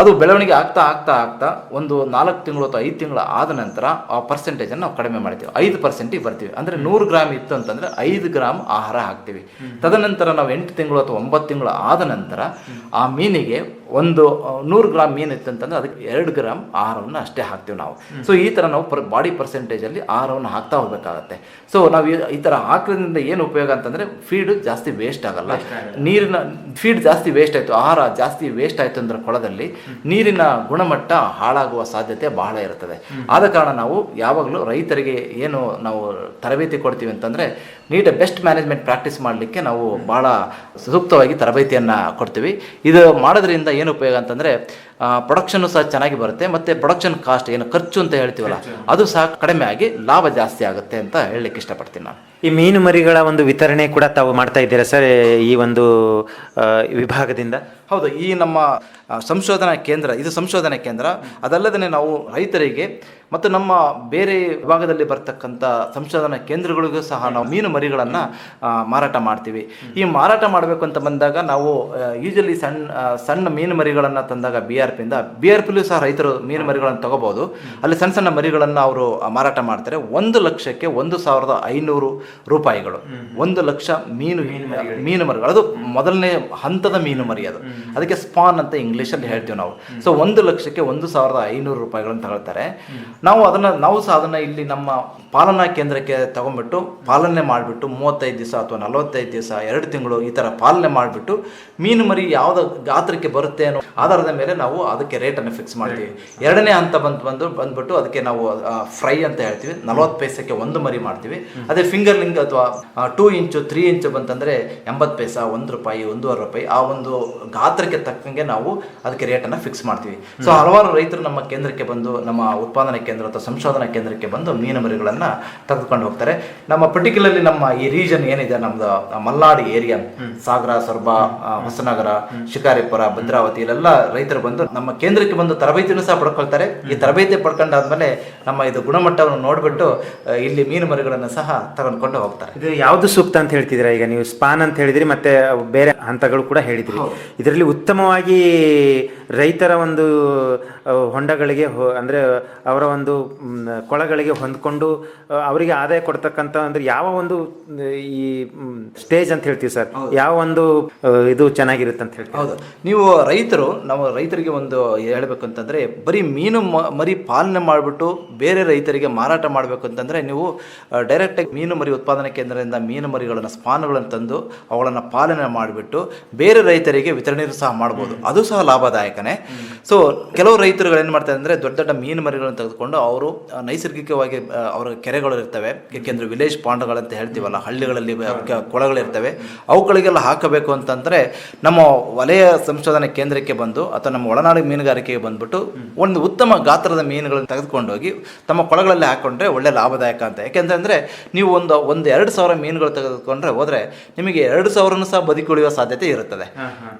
ಅದು ಬೆಳವಣಿಗೆ ಆಗ್ತಾ ಆಗ್ತಾ ಆಗ್ತಾ ಒಂದು ನಾಲ್ಕು ತಿಂಗಳು ಅಥವಾ ಐದು ತಿಂಗಳು ಆದ ನಂತರ ಆ ಪರ್ಸೆಂಟೇಜನ್ನು ನಾವು ಕಡಿಮೆ ಮಾಡ್ತೀವಿ. ಐದು ಪರ್ಸೆಂಟಿಗೆ ಬರ್ತೀವಿ. ಅಂದರೆ ನೂರು ಗ್ರಾಮ್ ಇತ್ತು ಅಂತಂದರೆ ಐದು ಗ್ರಾಮ್ ಆಹಾರ ಹಾಕ್ತೀವಿ. ತದನಂತರ ನಾವು ಎಂಟು ತಿಂಗಳು ಅಥವಾ ಒಂಬತ್ತು ತಿಂಗಳು ಆದ ನಂತರ ಆ ಮೀನಿಗೆ ಒಂದು ನೂರು ಗ್ರಾಮ್ ಮೀನು ಇತ್ತು ಅಂತಂದ್ರೆ ಅದಕ್ಕೆ ಎರಡು ಗ್ರಾಮ್ ಆಹಾರವನ್ನು ಅಷ್ಟೇ ಹಾಕ್ತೀವಿ ನಾವು. ಸೊ ಈ ಥರ ನಾವು ಪರ್ ಬಾಡಿ ಪರ್ಸೆಂಟೇಜಲ್ಲಿ ಆಹಾರವನ್ನು ಹಾಕ್ತಾ ಹೋಗಬೇಕಾಗತ್ತೆ. ಸೊ ನಾವು ಈ- ಈ ಥರ ಹಾಕೋದ್ರಿಂದ ಏನು ಉಪಯೋಗ ಅಂತಂದರೆ ಫೀಡ್ ಜಾಸ್ತಿ ವೇಸ್ಟ್ ಆಗಲ್ಲ. ನೀರಿನ ಫೀಡ್ ಜಾಸ್ತಿ ವೇಸ್ಟ್ ಆಯಿತು ಆಹಾರ ಜಾಸ್ತಿ ವೇಸ್ಟ್ ಆಯಿತು ಅಂದರೆ ಕೊಳದಲ್ಲಿ ನೀರಿನ ಗುಣಮಟ್ಟ ಹಾಳಾಗುವ ಸಾಧ್ಯತೆ ಬಹಳ ಇರ್ತದೆ. ಆದ ಕಾರಣ ನಾವು ಯಾವಾಗಲೂ ರೈತರಿಗೆ ಏನು ನಾವು ತರಬೇತಿ ಕೊಡ್ತೀವಿ ಅಂತಂದರೆ ನೀಟ್ ಬೆಸ್ಟ್ ಮ್ಯಾನೇಜ್ಮೆಂಟ್ ಪ್ರಾಕ್ಟೀಸ್ ಮಾಡಲಿಕ್ಕೆ ನಾವು ಭಾಳ ಸೂಕ್ತವಾಗಿ ತರಬೇತಿಯನ್ನು ಕೊಡ್ತೀವಿ. ಇದು ಮಾಡೋದ್ರಿಂದ ಏನು ಉಪಯೋಗ ಅಂತಂದರೆ ಪ್ರೊಡಕ್ಷನ್ನು ಸಹ ಚೆನ್ನಾಗಿ ಬರುತ್ತೆ ಮತ್ತು ಪ್ರೊಡಕ್ಷನ್ ಕಾಸ್ಟ್ ಏನು ಖರ್ಚು ಅಂತ ಹೇಳ್ತೀವಲ್ಲ ಅದು ಸಹ ಕಡಿಮೆ ಆಗಿ ಲಾಭ ಜಾಸ್ತಿ ಆಗುತ್ತೆ ಅಂತ ಹೇಳಲಿಕ್ಕೆ ಇಷ್ಟಪಡ್ತೀನಿ ನಾನು. ಈ ಮೀನು ಮರಿಗಳ ಒಂದು ವಿತರಣೆ ಕೂಡ ತಾವು ಮಾಡ್ತಾ ಇದ್ದೀರಾ ಸರ್ ಈ ಒಂದು ಆ, ವಿಭಾಗದಿಂದ? ಹೌದು ಈ ನಮ್ಮ ಸಂಶೋಧನಾ ಕೇಂದ್ರ ಇದು ಸಂಶೋಧನಾ ಕೇಂದ್ರ. ಅದಲ್ಲದೇ ನಾವು ರೈತರಿಗೆ ಮತ್ತು ನಮ್ಮ ಬೇರೆ ವಿಭಾಗದಲ್ಲಿ ಬರ್ತಕ್ಕಂಥ ಸಂಶೋಧನಾ ಕೇಂದ್ರಗಳಿಗೂ ಸಹ ನಾವು ಮೀನು ಮರಿಗಳನ್ನು ಮಾರಾಟ ಮಾಡ್ತೀವಿ. ಈ ಮಾರಾಟ ಮಾಡಬೇಕು ಅಂತ ಬಂದಾಗ ನಾವು ಯೂಶಲಿ ಸಣ್ಣ ಸಣ್ಣ ಮೀನು ಮರಿಗಳನ್ನು ತಂದಾಗ ಬಿ ಆರ್ ಪಿಯಿಂದ ಬಿ ಆರ್ ಪಿಲೂ ಸಹ ರೈತರು ಮೀನು ಮರಿಗಳನ್ನು ತಗೋಬೋದು. ಅಲ್ಲಿ ಸಣ್ಣ ಸಣ್ಣ ಮರಿಗಳನ್ನು ಅವರು ಮಾರಾಟ ಮಾಡ್ತಾರೆ. ಒಂದು ಲಕ್ಷಕ್ಕೆ ಒಂದು ಸಾವಿರದ ಐನೂರು ರೂಪಾಯಿಗಳು. ಒಂದು ಲಕ್ಷ ಮೀನು ಮೀನು ಮರಿಗಳು. ಅದು ಮೊದಲನೇ ಹಂತದ ಮೀನು ಮರಿ ಅದು. ಅದಕ್ಕೆ ಸ್ಪಾನ್ ಅಂತ ಇಂಗ್ಲೀಷಲ್ಲಿ ಹೇಳ್ತೀವಿ ನಾವು. ಸೊ ಒಂದು ಲಕ್ಷಕ್ಕೆ ಒಂದು ಸಾವಿರದ ಐನೂರು ರೂಪಾಯಿಗಳನ್ನು ತಗೊಳ್ತಾರೆ. ನಾವು ಅದನ್ನ ನಾವು ಸಹ ಅದನ್ನ ಇಲ್ಲಿ ನಮ್ಮ ಪಾಲನಾ ಕೇಂದ್ರಕ್ಕೆ ತಗೊಂಡ್ಬಿಟ್ಟು ಪಾಲನೆ ಮಾಡಿಬಿಟ್ಟು ಮೂವತ್ತೈದು ದಿವಸ ಅಥವಾ ನಲವತ್ತೈದು ದಿವಸ ಎರಡು ತಿಂಗಳು ಈ ಥರ ಪಾಲನೆ ಮಾಡಿಬಿಟ್ಟು ಮೀನು ಮರಿ ಯಾವ್ದ ಗಾತ್ರಕ್ಕೆ ಬರುತ್ತೆ ಅನ್ನೋ ಆಧಾರದ ಮೇಲೆ ನಾವು ಅದಕ್ಕೆ ರೇಟನ್ನು ಫಿಕ್ಸ್ ಮಾಡ್ತೀವಿ. ಎರಡನೇ ಹಂತ ಬಂದು ಬಂದು ಬಂದ್ಬಿಟ್ಟು ಅದಕ್ಕೆ ನಾವು ಫ್ರೈ ಅಂತ ಹೇಳ್ತೀವಿ. ನಲವತ್ತು ಪೈಸಕ್ಕೆ ಒಂದು ಮರಿ ಮಾಡ್ತೀವಿ. ಅದೇ ಫಿಂಗರ್ ಲಿಂಗ್ ಅಥವಾ ಟೂ ಇಂಚು ತ್ರೀ ಇಂಚು ಬಂತಂದ್ರೆ ಎಂಬತ್ತು ಪೈಸ ಒಂದು ರೂಪಾಯಿ ಒಂದೂವರೆ ರೂಪಾಯಿ ಆ ಒಂದು ಗಾತ್ರಕ್ಕೆ ತಕ್ಕಂಗೆ ನಾವು ಅದಕ್ಕೆ ರೇಟನ್ನು ಫಿಕ್ಸ್ ಮಾಡ್ತೀವಿ. ಸೊ ಹಲವಾರು ರೈತರು ನಮ್ಮ ಕೇಂದ್ರಕ್ಕೆ ಬಂದು ನಮ್ಮ ಉತ್ಪಾದನಾ ಕೇಂದ್ರ ಅಥವಾ ಸಂಶೋಧನಾ ಕೇಂದ್ರಕ್ಕೆ ಬಂದು ಮೀನು ಮರಿಗಳನ್ನು ತೆಗೆದುಕೊಂಡು ಹೋಗ್ತಾರೆ. ನಮ್ಮ ಪರ್ಟಿಕ್ಯುಲರ್ಲಿ ನಮ್ಮ ಈ ರೀಜನ್ ಏನಿದೆ ನಮ್ದು ಮಲ್ನಾಡು ಏರಿಯಾ ಸಾಗರ ಸೊರಬ ಹೊಸನಗರ ಶಿಕಾರಿಪುರ ಭದ್ರಾವತಿ ಇಲ್ಲೆಲ್ಲ ರೈತರು ಬಂದು ನಮ್ಮ ಕೇಂದ್ರಕ್ಕೆ ಬಂದು ತರಬೇತಿಯನ್ನು ಸಹ ಪಡ್ಕೊಳ್ತಾರೆ. ಈ ತರಬೇತಿ ಪಡ್ಕೊಂಡಾದ್ಮೇಲೆ ನಮ್ಮ ಇದು ಗುಣಮಟ್ಟವನ್ನು ನೋಡಿಬಿಟ್ಟು ಇಲ್ಲಿ ಮೀನು ಮರಿಗಳನ್ನು ಸಹ ತಗೊಂಡ್ಕೊಂಡು ಹೋಗ್ತಾರೆ. ಇದು ಯಾವುದು ಸೂಕ್ತ ಅಂತ ಹೇಳ್ತಿದ್ದೀರಾ? ಈಗ ನೀವು ಸ್ಪಾನ್ ಅಂತ ಹೇಳಿದ್ರಿ ಮತ್ತೆ ಬೇರೆ ಹಂತಗಳು ಕೂಡ ಹೇಳಿದ್ರಿ. ಇದರಲ್ಲಿ ಉತ್ತಮವಾಗಿ ರೈತರ ಒಂದು ಹೊಂಡಗಳಿಗೆ ಹೊ- ಅಂದರೆ ಅವರ ಒಂದು ಕೊಳಗಳಿಗೆ ಹೊಂದಿಕೊಂಡು ಅವರಿಗೆ ಆದಾಯ ಕೊಡ್ತಕ್ಕಂಥ ಅಂದರೆ ಯಾವ ಒಂದು ಈ ಸ್ಟೇಜ್ ಅಂತ ಹೇಳ್ತೀವಿ ಸರ್. ಯಾವ ಒಂದು ಇದು ಚೆನ್ನಾಗಿರುತ್ತೆ ಅಂತ ಹೇಳ್ತೀವಿ. ಹೌದು. ನೀವು ರೈತರು ನಾವು ರೈತರಿಗೆ ಒಂದು ಹೇಳಬೇಕು ಅಂತಂದರೆ ಬರೀ ಮೀನು ಮರಿ ಪಾಲನೆ ಮಾಡಿಬಿಟ್ಟು ಬೇರೆ ರೈತರಿಗೆ ಮಾರಾಟ ಮಾಡಬೇಕು ಅಂತಂದರೆ ನೀವು ಡೈರೆಕ್ಟಾಗಿ ಮೀನು ಮರಿ ಉತ್ಪಾದನಾ ಕೇಂದ್ರದಿಂದ ಮೀನು ಮರಿಗಳನ್ನು ಸ್ಪಾನ್ಗಳನ್ನು ತಂದು ಅವುಗಳನ್ನು ಪಾಲನೆ ಮಾಡಿಬಿಟ್ಟು ಬೇರೆ ರೈತರಿಗೆ ವಿತರಣೆ ನಿರ್ವಹಣೆ ಸಹ ಮಾಡ್ಬೋದು. ಅದು ಸಹ ಲಾಭದಾಯಕನೇ. ಸೊ ಕೆಲವು ರೈತರುಗಳು ಏನು ಮಾಡ್ತಾರೆ ಅಂದರೆ ದೊಡ್ಡ ದೊಡ್ಡ ಮೀನು ಮರಿಗಳನ್ನು ತೆಗೆದುಕೊಂಡು ಅವರು ನೈಸರ್ಗಿಕವಾಗಿ ಅವರ ಕೆರೆಗಳು ಇರ್ತವೆ ಏಕೆಂದರೆ ವಿಲೇಜ್ ಪಾಂಡ್ಗಳಂತ ಹೇಳ್ತೀವಲ್ಲ ಹಳ್ಳಿಗಳಲ್ಲಿ ಕೊಳಗಳಿರ್ತವೆ. ಅವುಗಳಿಗೆಲ್ಲ ಹಾಕಬೇಕು ಅಂತಂದರೆ ನಮ್ಮ ವಲಯ ಸಂಶೋಧನಾ ಕೇಂದ್ರಕ್ಕೆ ಬಂದು ಅಥವಾ ನಮ್ಮ ಒಳನಾಡು ಮೀನುಗಾರಿಕೆಗೆ ಬಂದುಬಿಟ್ಟು ಒಂದು ಉತ್ತಮ ಗಾತ್ರದ ಮೀನುಗಳನ್ನು ತೆಗೆದುಕೊಂಡೋಗಿ ತಮ್ಮ ಕೊಳಗಳಲ್ಲಿ ಹಾಕೊಂಡ್ರೆ ಒಳ್ಳೆ ಲಾಭದಾಯಕ ಅಂತ. ಯಾಕೆಂದ್ರೆ ನೀವು ಒಂದು ಒಂದು ಎರಡು ಸಾವಿರ ಮೀನುಗಳು ತೆಗೆದುಕೊಂಡ್ರೆ ಹೋದರೆ ನಿಮಗೆ ಎರಡು ಸಾವಿರನೂ ಸಹ ಬದುಕುಳಿಯುವ ಸಾಧ್ಯತೆ ಇರುತ್ತದೆ.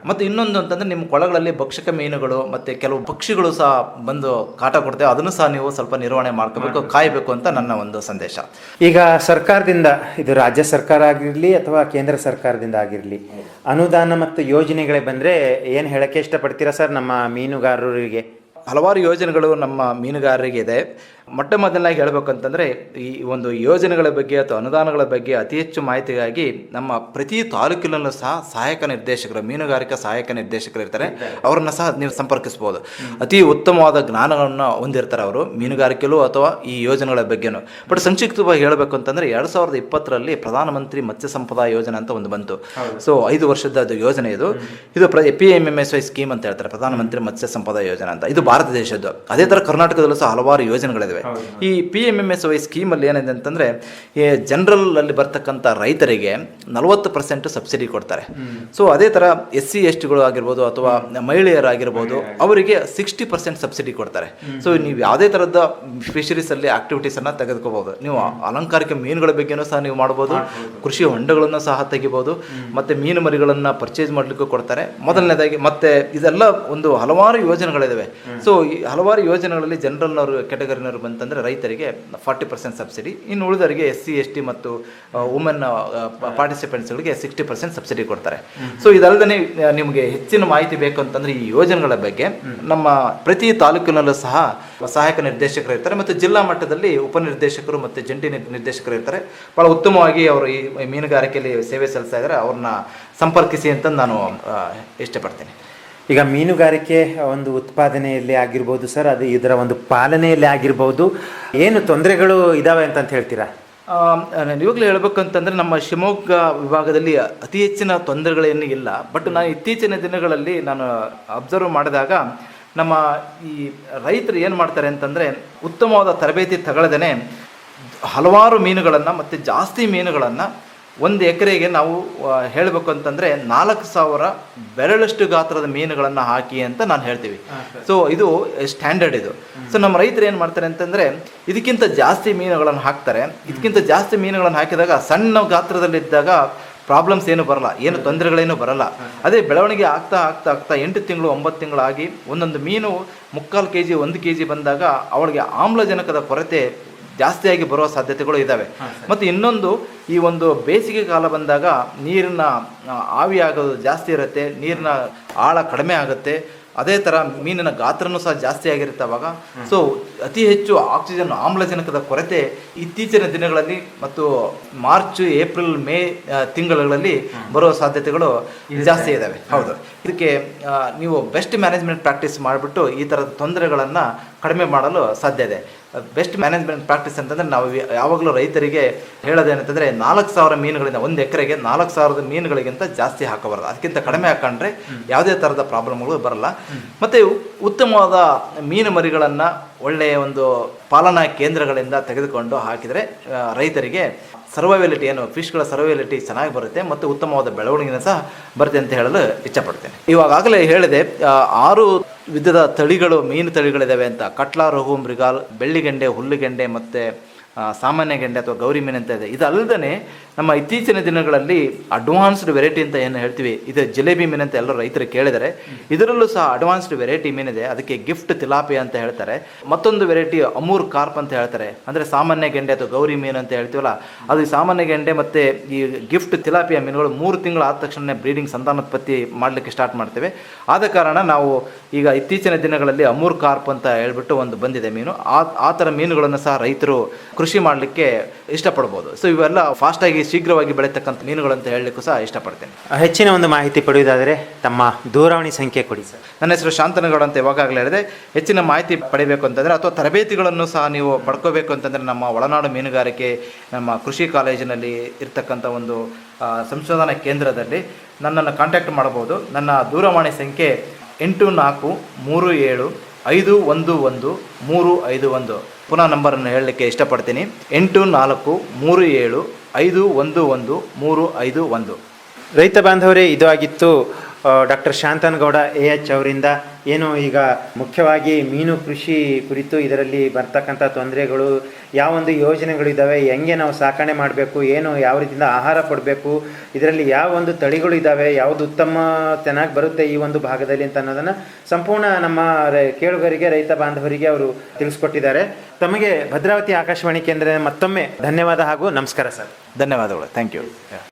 ಮತ್ತು ಇನ್ನೊಂದು ಅಂತಂದ್ರೆ ನಿಮ್ಮ ಕೊಳಗಳಲ್ಲಿ ಭಕ್ಷಕ ಮೀನುಗಳು ಮತ್ತೆ ಕೆಲವು ಪಕ್ಷಿಗಳು ಸಹ ಬಂದು ಕಾಟ ಕೊಡ್ತೇವೆ. ಅದನ್ನು ಸಹ ನೀವು ಸ್ವಲ್ಪ ನಿರ್ವಹಣೆ ಮಾಡ್ಕೋಬೇಕು ಕಾಯಬೇಕು ಅಂತ ನನ್ನ ಒಂದು ಸಂದೇಶ. ಈಗ ಸರ್ಕಾರದಿಂದ ಇದು ರಾಜ್ಯ ಸರ್ಕಾರ ಆಗಿರಲಿ ಅಥವಾ ಕೇಂದ್ರ ಸರ್ಕಾರದಿಂದ ಆಗಿರಲಿ ಅನುದಾನ ಮತ್ತು ಯೋಜನೆಗಳೇ ಬಂದರೆ ಏನು ಹೇಳಕ್ಕೆ ಇಷ್ಟಪಡ್ತೀರಾ ಸರ್ ನಮ್ಮ ಮೀನುಗಾರರಿಗೆ? ಹಲವಾರು ಯೋಜನೆಗಳು ನಮ್ಮ ಮೀನುಗಾರರಿಗೆ ಇದೆ. ಮೊಟ್ಟ ಮೊದಲನಾಗಿ ಹೇಳಬೇಕಂತಂದರೆ ಈ ಒಂದು ಯೋಜನೆಗಳ ಬಗ್ಗೆ ಅಥವಾ ಅನುದಾನಗಳ ಬಗ್ಗೆ ಅತಿ ಹೆಚ್ಚು ಮಾಹಿತಿಗಾಗಿ ನಮ್ಮ ಪ್ರತಿ ತಾಲೂಕಿನಲ್ಲೂ ಸಹ ಸಹಾಯಕ ನಿರ್ದೇಶಕರು ಮೀನುಗಾರಿಕಾ ಸಹಾಯಕ ನಿರ್ದೇಶಕರು ಇರ್ತಾರೆ. ಅವರನ್ನು ಸಹ ನೀವು ಸಂಪರ್ಕಿಸ್ಬೋದು. ಅತಿ ಉತ್ತಮವಾದ ಜ್ಞಾನಗಳನ್ನು ಹೊಂದಿರ್ತಾರೆ ಅವರು ಮೀನುಗಾರಿಕೆಲೂ ಅಥವಾ ಈ ಯೋಜನೆಗಳ ಬಗ್ಗೆನೂ. ಬಟ್ ಸಂಕ್ಷಿಪ್ತವಾಗಿ ಹೇಳಬೇಕು ಅಂತಂದರೆ ಎರಡು ಸಾವಿರದ ಇಪ್ಪತ್ತರಲ್ಲಿ ಪ್ರಧಾನಮಂತ್ರಿ ಮತ್ಸ್ಯ ಸಂಪದ ಯೋಜನೆ ಅಂತ ಒಂದು ಬಂತು. ಸೊ ಐದು ವರ್ಷದ ಅದು ಯೋಜನೆ ಇದು. ಇದು P M M S Y scheme ಅಂತ ಹೇಳ್ತಾರೆ ಪ್ರಧಾನಮಂತ್ರಿ ಮತ್ಸ್ಯ ಸಂಪದ ಯೋಜನೆ ಅಂತ. ಇದು ಭಾರತ ದೇಶದ್ದು. ಅದೇ ಥರ ಕರ್ನಾಟಕದಲ್ಲೂ ಸಹ ಹಲವಾರು ಯೋಜನೆಗಳಿವೆ. ಈ P M M S Y ಸ್ಕೀಮಲ್ಲಿ ಏನಿದೆ ಅಂತಂದರೆ ಈ ಜನರಲ್ ಅಲ್ಲಿ ಬರ್ತಕ್ಕಂಥ ರೈತರಿಗೆ ನಲವತ್ತು ಪರ್ಸೆಂಟ್ ಸಬ್ಸಿಡಿ ಕೊಡ್ತಾರೆ. ಸೊ ಅದೇ ಥರ ಎಸ್ ಸಿ ಎಸ್ ಟಿಗಳು ಆಗಿರ್ಬೋದು ಅಥವಾ ಮಹಿಳೆಯರಾಗಿರ್ಬೋದು ಅವರಿಗೆ ಸಿಕ್ಸ್ಟಿ ಪರ್ಸೆಂಟ್ ಸಬ್ಸಿಡಿ ಕೊಡ್ತಾರೆ. ಸೊ ನೀವು ಯಾವುದೇ ಥರದ ಫಿಶರೀಸಲ್ಲಿ ಆಕ್ಟಿವಿಟೀಸನ್ನು ತೆಗೆದುಕೋಬೋದು. ನೀವು ಅಲಂಕಾರಿಕ ಮೀನುಗಳ ಬಗ್ಗೆನೂ ಸಹ ನೀವು ಮಾಡ್ಬೋದು. ಕೃಷಿ ಹೊಂಡಗಳನ್ನು ಸಹ ತೆಗಿಬೋದು. ಮತ್ತು ಮೀನು ಮರಿಗಳನ್ನು ಪರ್ಚೇಸ್ ಮಾಡಲಿಕ್ಕೂ ಕೊಡ್ತಾರೆ. ಮೊದಲನೇದಾಗಿ ಮತ್ತೆ ಇದೆಲ್ಲ ಒಂದು ಹಲವಾರು ಯೋಜನೆಗಳಿದ್ದಾವೆ ಸೊ ಈ ಹಲವಾರು ಯೋಜನೆಗಳಲ್ಲಿ ಜನರಲ್ನವರು ಕೆಟಗರಿನವರು ಬಂತಂದರೆ ರೈತರಿಗೆ ಫಾರ್ಟಿ ಪರ್ಸೆಂಟ್ ಸಬ್ಸಿಡಿ. ಇನ್ನು ಉಳಿದವರಿಗೆ ಎಸ್ ಸಿ ಎಸ್ ಟಿ ಮತ್ತು ವುಮೆನ್ ಪಾರ್ಟಿಸಿಪೆಂಟ್ಸ್ಗಳಿಗೆ ಸಿಕ್ಸ್ಟಿ ಪರ್ಸೆಂಟ್ ಸಬ್ಸಿಡಿ ಕೊಡ್ತಾರೆ. ಸೊ ಇದಲ್ಲದೆ ನಿಮಗೆ ಹೆಚ್ಚಿನ ಮಾಹಿತಿ ಬೇಕು ಅಂತಂದರೆ ಈ ಯೋಜನೆಗಳ ಬಗ್ಗೆ. ನಮ್ಮ ಪ್ರತಿ ತಾಲೂಕಿನಲ್ಲೂ ಸಹ ಸಹಾಯಕ ನಿರ್ದೇಶಕರು ಇರ್ತಾರೆ ಮತ್ತು ಜಿಲ್ಲಾ ಮಟ್ಟದಲ್ಲಿ ಉಪನಿರ್ದೇಶಕರು ಮತ್ತು ಜಂಟಿ ನಿರ್- ನಿರ್ದೇಶಕರು ಇರ್ತಾರೆ. ಭಾಳ ಉತ್ತಮವಾಗಿ ಅವರು ಈ ಮೀನುಗಾರಿಕೆಯಲ್ಲಿ ಸೇವೆ ಸಲ್ಲಿಸ್ತಾ ಇದ್ದಾರೆ ಅವ್ರನ್ನ ಸಂಪರ್ಕಿಸಿ ಅಂತ ನಾನು ಇಷ್ಟಪಡ್ತೀನಿ. ಈಗ ಮೀನುಗಾರಿಕೆ ಒಂದು ಉತ್ಪಾದನೆಯಲ್ಲಿ ಆಗಿರ್ಬೋದು ಸರ್, ಅದು ಇದರ ಒಂದು ಪಾಲನೆಯಲ್ಲಿ ಆಗಿರ್ಬೋದು. ಏನು ತೊಂದರೆಗಳು ಇದಾವೆ ಅಂತಂತ ಹೇಳ್ತೀರಾ? ನಾನು ಇವಾಗಲೇ ಹೇಳ್ಬೇಕಂತಂದರೆ ನಮ್ಮ ಶಿವಮೊಗ್ಗ ವಿಭಾಗದಲ್ಲಿ ಅತಿ ಹೆಚ್ಚಿನ ತೊಂದರೆಗಳೇನು ಇಲ್ಲ. ಬಟ್ ನಾನು ಇತ್ತೀಚಿನ ದಿನಗಳಲ್ಲಿ ನಾನು ಅಬ್ಸರ್ವ್ ಮಾಡಿದಾಗ ನಮ್ಮ ಈ ರೈತರು ಏನು ಮಾಡ್ತಾರೆ ಅಂತಂದರೆ ಉತ್ತಮವಾದ ತರಬೇತಿ ತಗೊಳ್ಳದೇ ಹಲವಾರು ಮೀನುಗಳನ್ನು ಮತ್ತು ಜಾಸ್ತಿ ಮೀನುಗಳನ್ನು ಒಂದು ಎಕರೆಗೆ ನಾವು ಹೇಳಬೇಕು ಅಂತಂದರೆ ನಾಲ್ಕು ಸಾವಿರ ಬೆರಳಷ್ಟು ಗಾತ್ರದ ಮೀನುಗಳನ್ನು ಹಾಕಿ ಅಂತ ನಾನು ಹೇಳ್ತೀವಿ. ಸೊ ಇದು ಸ್ಟ್ಯಾಂಡರ್ಡ್ ಇದು. ಸೊ ನಮ್ಮ ರೈತರು ಏನು ಮಾಡ್ತಾರೆ ಅಂತಂದರೆ ಇದಕ್ಕಿಂತ ಜಾಸ್ತಿ ಮೀನುಗಳನ್ನು ಹಾಕ್ತಾರೆ. ಇದಕ್ಕಿಂತ ಜಾಸ್ತಿ ಮೀನುಗಳನ್ನು ಹಾಕಿದಾಗ ಸಣ್ಣ ಗಾತ್ರದಲ್ಲಿದ್ದಾಗ ಪ್ರಾಬ್ಲಮ್ಸ್ ಏನು ಬರಲ್ಲ. ಏನು ತೊಂದರೆಗಳೇನು ಬರಲ್ಲ. ಅದೇ ಬೆಳವಣಿಗೆ ಆಗ್ತಾ ಆಗ್ತಾ ಆಗ್ತಾ ಎಂಟು ತಿಂಗಳು ಒಂಬತ್ತು ತಿಂಗಳಾಗಿ ಒಂದೊಂದು ಮೀನು ಮುಕ್ಕಾಲು ಕೆ ಜಿ ಒಂದು ಕೆ ಜಿ ಬಂದಾಗ ಅವಳಿಗೆ ಆಮ್ಲಜನಕದ ಕೊರತೆ ಜಾಸ್ತಿಯಾಗಿ ಬರುವ ಸಾಧ್ಯತೆಗಳು ಇದ್ದಾವೆ ಮತ್ತು ಇನ್ನೊಂದು ಈ ಒಂದು ಬೇಸಿಗೆ ಕಾಲ ಬಂದಾಗ ನೀರಿನ ಆವಿಯಾಗೋದು ಆವಿ ಆಗೋದು ಜಾಸ್ತಿ ಇರುತ್ತೆ ನೀರಿನ ಆಳ ಕಡಿಮೆ ಆಗುತ್ತೆ. ಅದೇ ಥರ ಮೀನಿನ ಗಾತ್ರನೂ ಸಹ ಜಾಸ್ತಿ ಆಗಿರುತ್ತೆ ಅವಾಗ. ಸೊ ಅತಿ ಹೆಚ್ಚು ಆಕ್ಸಿಜನ್ ಆಮ್ಲಜನಕದ ಕೊರತೆ ಇತ್ತೀಚಿನ ದಿನಗಳಲ್ಲಿ ಮತ್ತು ಮಾರ್ಚ್ ಏಪ್ರಿಲ್ ಮೇ ತಿಂಗಳಲ್ಲಿ ಬರುವ ಸಾಧ್ಯತೆಗಳು ಜಾಸ್ತಿ ಇದ್ದಾವೆ ಹೌದು. ಇದಕ್ಕೆ ನೀವು ಬೆಸ್ಟ್ ಮ್ಯಾನೇಜ್ಮೆಂಟ್ ಪ್ರಾಕ್ಟೀಸ್ ಮಾಡಿಬಿಟ್ಟು ಈ ಥರದ ತೊಂದರೆಗಳನ್ನು ಕಡಿಮೆ ಮಾಡಲು ಸಾಧ್ಯ ಇದೆ. ಬೆಸ್ಟ್ ಮ್ಯಾನೇಜ್ಮೆಂಟ್ ಪ್ರಾಕ್ಟೀಸ್ ಅಂತಂದರೆ ನಾವು ಯಾವಾಗಲೂ ರೈತರಿಗೆ ಹೇಳೋದೇನಂತಂದರೆ ನಾಲ್ಕು ಸಾವಿರ ಮೀನುಗಳಿಂದ ಒಂದು ಎಕರೆಗೆ ನಾಲ್ಕು ಸಾವಿರದ ಮೀನುಗಳಿಗಿಂತ ಜಾಸ್ತಿ ಹಾಕಬಾರದು. ಅದಕ್ಕಿಂತ ಕಡಿಮೆ ಹಾಕೊಂಡ್ರೆ ಯಾವುದೇ ಥರದ ಪ್ರಾಬ್ಲಮ್ಗಳು ಬರಲ್ಲ. ಮತ್ತು ಉತ್ತಮವಾದ ಮೀನು ಮರಿಗಳನ್ನು ಒಳ್ಳೆಯ ಒಂದು ಪಾಲನಾ ಕೇಂದ್ರಗಳಿಂದ ತೆಗೆದುಕೊಂಡು ಹಾಕಿದರೆ ರೈತರಿಗೆ ಸರ್ವೈವಲಿಟಿ ಏನು ಫಿಶ್ಗಳ ಸರ್ವೈವಲಿಟಿ ಚೆನ್ನಾಗಿ ಬರುತ್ತೆ ಮತ್ತು ಉತ್ತಮವಾದ ಬೆಳವಣಿಗೆನ ಸಹ ಬರುತ್ತೆ ಅಂತ ಹೇಳಲು ಇಚ್ಛಪಡ್ತೇನೆ. ಇವಾಗಲೇ ಹೇಳಿದೆ ಆರು ವಿಧದ ತಳಿಗಳು, ಮೀನು ತಳಿಗಳಿದ್ದಾವೆ ಅಂತ. ಕಟ್ಲಾ ರಹು ಮೃಗಾಲ್ ಬೆಳ್ಳಿಗೆಂಡೆ ಹುಲ್ಲುಗೆಂಡೆ ಮತ್ತು ಸಾಮಾನ್ಯ ಗೆಂಡೆ ಅಥವಾ ಗೌರಿ ಮೀನು ಅಂತ ಇದೆ. ಇದಲ್ಲದೆ ನಮ್ಮ ಇತ್ತೀಚಿನ ದಿನಗಳಲ್ಲಿ ಅಡ್ವಾನ್ಸ್ಡ್ ವೆರೈಟಿ ಅಂತ ಏನು ಹೇಳ್ತೀವಿ, ಇದು ಜಿಲೇಬಿ ಮೀನು ಅಂತ ಎಲ್ಲರೂ ರೈತರು ಕೇಳಿದರೆ, ಇದರಲ್ಲೂ ಸಹ ಅಡ್ವಾನ್ಸ್ಡ್ ವೆರೈಟಿ ಮೀನಿದೆ ಅದಕ್ಕೆ ಗಿಫ್ಟ್ ತಿಲಾಪಿ ಅಂತ ಹೇಳ್ತಾರೆ. ಮತ್ತೊಂದು ವೆರೈಟಿ ಅಮೂರ್ ಕಾರ್ಪ್ ಅಂತ ಹೇಳ್ತಾರೆ. ಅಂದರೆ ಸಾಮಾನ್ಯ ಗೆಂಡೆ ಅಥವಾ ಗೌರಿ ಮೀನು ಅಂತ ಹೇಳ್ತೀವಲ್ಲ, ಅದು ಸಾಮಾನ್ಯ ಗೆಂಡೆ ಮತ್ತು ಈ ಗಿಫ್ಟ್ ತಿಲಾಪಿಯ ಮೀನುಗಳು ಮೂರು ತಿಂಗಳು ಆದ ತಕ್ಷಣ ಬ್ರೀಡಿಂಗ್ ಸಂತಾನೋತ್ಪತ್ತಿ ಮಾಡಲಿಕ್ಕೆ ಸ್ಟಾರ್ಟ್ ಮಾಡ್ತೇವೆ. ಆದ ಕಾರಣ ನಾವು ಈಗ ಇತ್ತೀಚಿನ ದಿನಗಳಲ್ಲಿ ಅಮೂರ್ ಕಾರ್ಪ್ ಅಂತ ಹೇಳ್ಬಿಟ್ಟು ಒಂದು ಬಂದಿದೆ ಮೀನು. ಆ ಆ ಥರ ಮೀನುಗಳನ್ನು ಸಹ ರೈತರು ಕೃಷಿ ಮಾಡಲಿಕ್ಕೆ ಇಷ್ಟಪಡ್ಬೋದು. ಸೊ ಇವೆಲ್ಲ ಫಾಸ್ಟಾಗಿ ಶೀಘ್ರವಾಗಿ ಬೆಳೀತಕ್ಕಂಥ ಮೀನುಗಳು ಅಂತ ಹೇಳಲಿಕ್ಕೂ ಸಹ ಇಷ್ಟಪಡ್ತೇನೆ. ಹೆಚ್ಚಿನ ಒಂದು ಮಾಹಿತಿ ಪಡೆಯುವುದಾದರೆ ತಮ್ಮ ದೂರವಾಣಿ ಸಂಖ್ಯೆ ಕೊಡಿ ಸರ್. ನನ್ನ ಹೆಸರು ಶಾಂತನಗೌಡ ಅಂತ ಇವಾಗಲೇ ಹೇಳಿದೆ. ಹೆಚ್ಚಿನ ಮಾಹಿತಿ ಪಡೆಯಬೇಕು ಅಂತಂದರೆ ಅಥವಾ ತರಬೇತಿಗಳನ್ನು ಸಹ ನೀವು ಪಡ್ಕೋಬೇಕು ಅಂತಂದರೆ ನಮ್ಮ ಒಳನಾಡು ಮೀನುಗಾರಿಕೆ ನಮ್ಮ ಕೃಷಿ ಕಾಲೇಜಿನಲ್ಲಿ ಇರ್ತಕ್ಕಂಥ ಒಂದು ಸಂಶೋಧನಾ ಕೇಂದ್ರದಲ್ಲಿ ನನ್ನನ್ನು ಕಾಂಟ್ಯಾಕ್ಟ್ ಮಾಡಬಹುದು ನನ್ನ ದೂರವಾಣಿ ಸಂಖ್ಯೆ ಎಂಟು ನಾಲ್ಕು ಮೂರು ಏಳು ಐದು ಒಂದು ಒಂದು ಮೂರು ಐದು ಒಂದು. ಪುನಃ ನಂಬರನ್ನು ಹೇಳಲಿಕ್ಕೆ ಇಷ್ಟಪಡ್ತೀನಿ. ಎಂಟು ನಾಲ್ಕು ಮೂರು ಏಳು ಐದು ಒಂದು ಒಂದು ಮೂರು ಐದು ಒಂದು. ರೈತ ಬಾಂಧವರೇ, ಇದು ಆಗಿತ್ತು ಡಾಕ್ಟರ್ ಶಾಂತನಗೌಡ ಎ ಎಚ್ ಅವರಿಂದ ಏನು ಈಗ ಮುಖ್ಯವಾಗಿ ಮೀನು ಕೃಷಿ ಕುರಿತು ಇದರಲ್ಲಿ ಬರ್ತಕ್ಕಂಥ ತೊಂದರೆಗಳು ಯಾವೊಂದು ಯೋಜನೆಗಳಿದ್ದಾವೆ ಹೆಂಗೆ ನಾವು ಸಾಕಣೆ ಮಾಡಬೇಕು ಏನು ಯಾವ ರೀತಿಯಿಂದ ಆಹಾರ ಕೊಡಬೇಕು ಇದರಲ್ಲಿ ಯಾವ ಒಂದು ತಳಿಗಳು ಇದ್ದಾವೆ ಯಾವುದು ಉತ್ತಮ ಚೆನ್ನಾಗಿ ಬರುತ್ತೆ ಈ ಒಂದು ಭಾಗದಲ್ಲಿ ಅಂತ ಅನ್ನೋದನ್ನು ಸಂಪೂರ್ಣ ನಮ್ಮ ಕೇಳುಗರಿಗೆ ರೈತ ಬಾಂಧವರಿಗೆ ಅವರು ತಿಳಿಸ್ಕೊಟ್ಟಿದ್ದಾರೆ. ತಮಗೆ ಭದ್ರಾವತಿ ಆಕಾಶವಾಣಿ ಕೇಂದ್ರ ಮತ್ತೊಮ್ಮೆ ಧನ್ಯವಾದ ಹಾಗೂ ನಮಸ್ಕಾರ ಸರ್. ಧನ್ಯವಾದಗಳು. Thank you